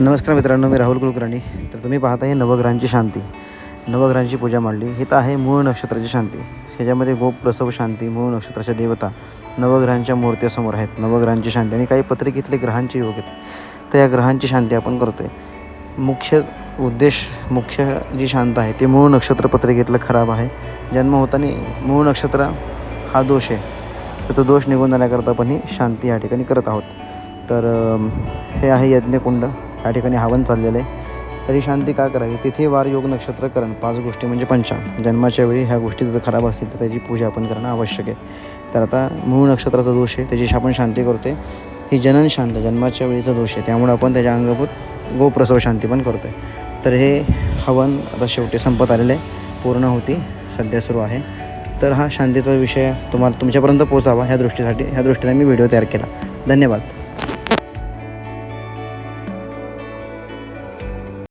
नमस्कार मित्रांनो मी राहुल कुलकर्णी. तर तुम्ही पाहत आहे नवग्रहांची शांती. नवग्रहांची पूजा मांडली. ही तर आहे मूळ नक्षत्राची शांती. ह्याच्यामध्ये गोप प्रसव शांती मूळ नक्षत्राच्या देवता. नवग्रहांच्या मूर्त्यासमोर आहेत. नवग्रहांची शांती. आणि काही पत्रिकेतले ग्रहांचे योग आहेत. तर या ग्रहांची शांती आपण करतो आहे मुख्य उद्देश मुख्य जी शांत आहे ते मूळ नक्षत्र पत्रिकेतलं खराब आहे. जन्म होताना मूळ नक्षत्र हा दोष आहे. तर तो दोष निघून जाण्याकरता आपण ही शांती या ठिकाणी करत आहोत. तर हे आहे यज्ञकुंड. या ठिकाणी हवन चाललेलं आहे. तरी शांती का करावी? तिथे वार योग नक्षत्र करण पाच गोष्टी म्हणजे पंचांग. जन्माच्या वेळी ह्या गोष्टी जर खराब असतील तर त्याची पूजा आपण करणं आवश्यक आहे. तर आता मूळ नक्षत्राचा दोष आहे. त्याची आपण शांती करते ही जनन शांत जन्माच्या वेळीचा दोष आहे. त्यामुळे आपण त्याच्या अंगभूत गोप्रसव शांती पण करतो आहे तर हे हवन आता शेवटी संपत आलेलं आहे. पूर्ण होती. सध्या सुरू आहे. तर हा शांतीचा विषय तुम्हाला तुमच्यापर्यंत पोचावा ह्या दृष्टीसाठी ह्या दृष्टीने मी व्हिडिओ तयार केला. धन्यवाद.